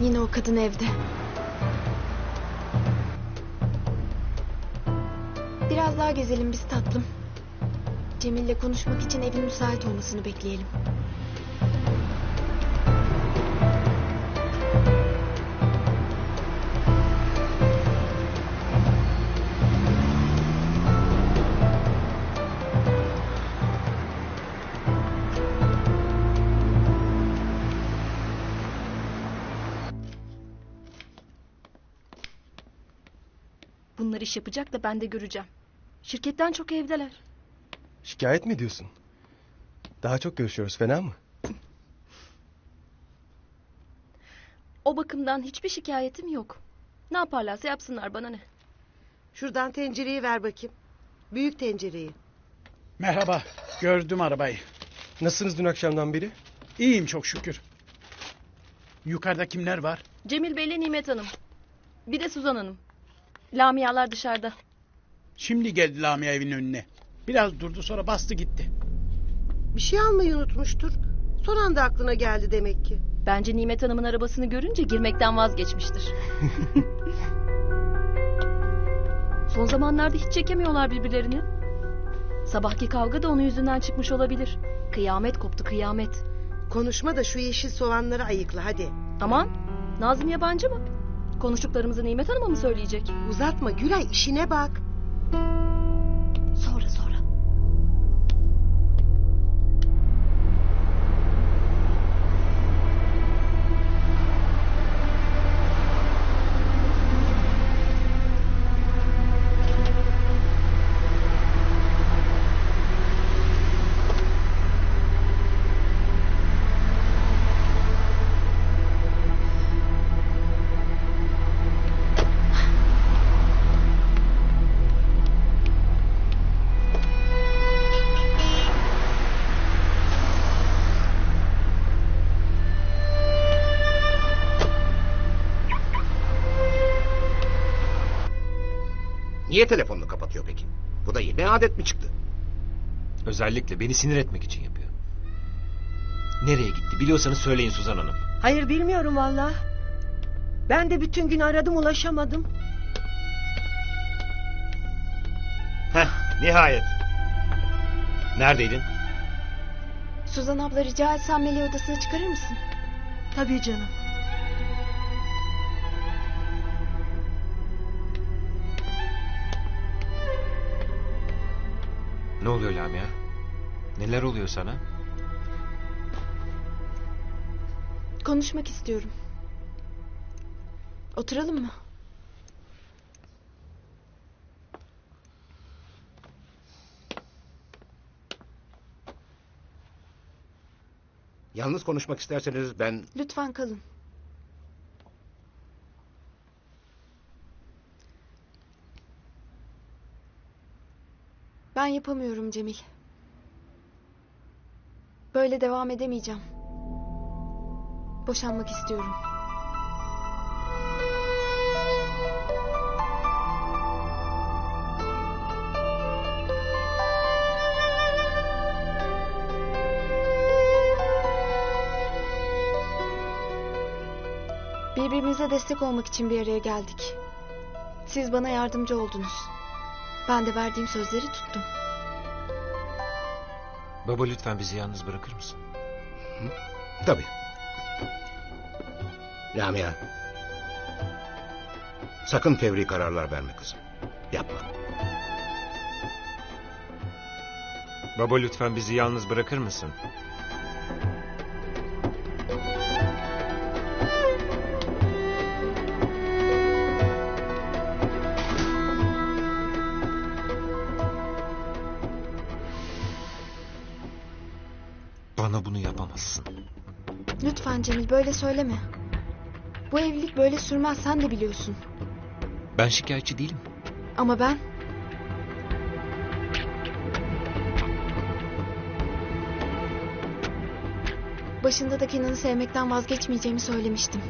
Yine o kadın evde. Biraz daha gezelim biz tatlım. Cemil'le konuşmak için evin müsait olmasını bekleyelim. Bunlar iş yapacak da ben de göreceğim. Şirketten çok evdeler. Şikayet mi ediyorsun? Daha çok görüşüyoruz fena mı? O bakımdan hiçbir şikayetim yok. Ne yaparlarsa yapsınlar bana ne. Şuradan tencereyi ver bakayım. Büyük tencereyi. Merhaba. Gördüm arabayı. Nasılsınız dün akşamdan beri? İyiyim çok şükür. Yukarıda kimler var? Cemil Bey'le Nimet Hanım. Bir de Suzan Hanım. Lamiyalar dışarıda. Şimdi geldi Lamia evin önüne. Biraz durdu sonra bastı gitti. Bir şey almayı unutmuştur. Son anda aklına geldi demek ki. Bence Nimet Hanım'ın arabasını görünce girmekten vazgeçmiştir. Son zamanlarda hiç çekemiyorlar birbirlerini. Sabahki kavga da onun yüzünden çıkmış olabilir. Kıyamet koptu kıyamet. Konuşma da şu yeşil soğanları ayıkla hadi. Aman Nazım yabancı mı? Konuştuklarımızı Nimet Hanım'a mı söyleyecek? Uzatma Gülay işine bak. Sonra Niye telefonunu kapatıyor peki? Bu da yeni adet mi çıktı? Özellikle beni sinir etmek için yapıyor. Nereye gitti biliyorsanız söyleyin Suzan Hanım. Hayır bilmiyorum valla. Ben de bütün gün aradım ulaşamadım. Heh nihayet. Neredeydin? Suzan abla rica etsem Melih odasına çıkarır mısın? Tabii canım. Ne oluyor Lamia? Neler oluyor sana? Konuşmak istiyorum. Oturalım mı? Yalnız konuşmak isterseniz ben... Lütfen kalın. Ben yapamıyorum Cemil. Böyle devam edemeyeceğim. Boşanmak istiyorum. Birbirimize destek olmak için bir araya geldik. Siz bana yardımcı oldunuz. Ben de verdiğim sözleri tuttum. Baba lütfen bizi yalnız bırakır mısın? Tabii. Lamia. Sakın fevri kararlar verme kızım. Yapma. Baba lütfen bizi yalnız bırakır mısın? Bana bunu yapamazsın. Lütfen Cemil böyle söyleme. Bu evlilik böyle sürmez sen de biliyorsun. Ben şikayetçi değilim. Ama ben... Başında da Kenan'ı sevmekten vazgeçmeyeceğimi söylemiştim.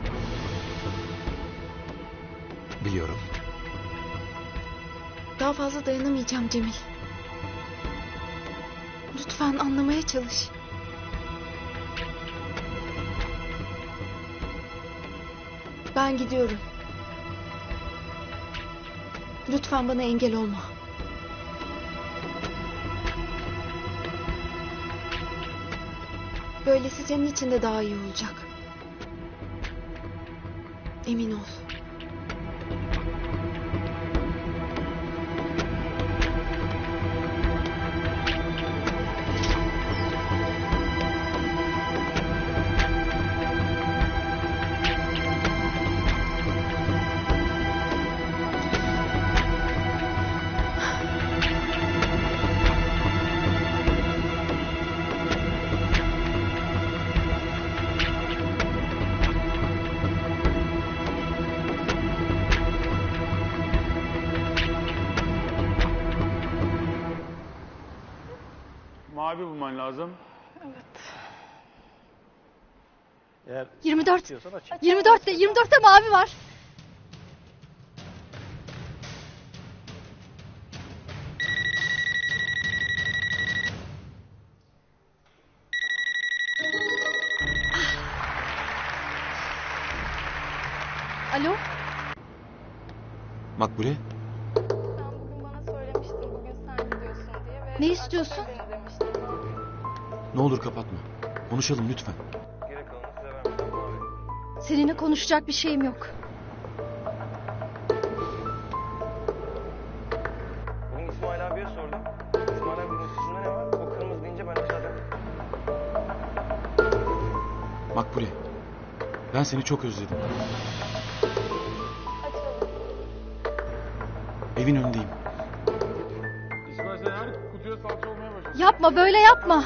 Biliyorum. Daha fazla dayanamayacağım Cemil. Lütfen anlamaya çalış. Ben gidiyorum. Lütfen bana engel olma. Böylesi senin için de daha iyi olacak. Emin ol. Mavi bulman lazım. 24. 24'te 24'te mavi var. Alo? Makbule Sen bugün bana söylemiştin bugün sen gidiyorsun diye ve Ne istiyorsun? Ne olur kapatma. Konuşalım lütfen. Seninle konuşacak bir şeyim yok. Bugün İsmail abiye sordum. İsmail abinin üstünde ne var? O kırmızı deyince ben zaten... Makbule. Ben seni çok özledim. Evin önündeyim. İsmail sen her kutuya salça olmaya başladın. Yapma böyle yapma.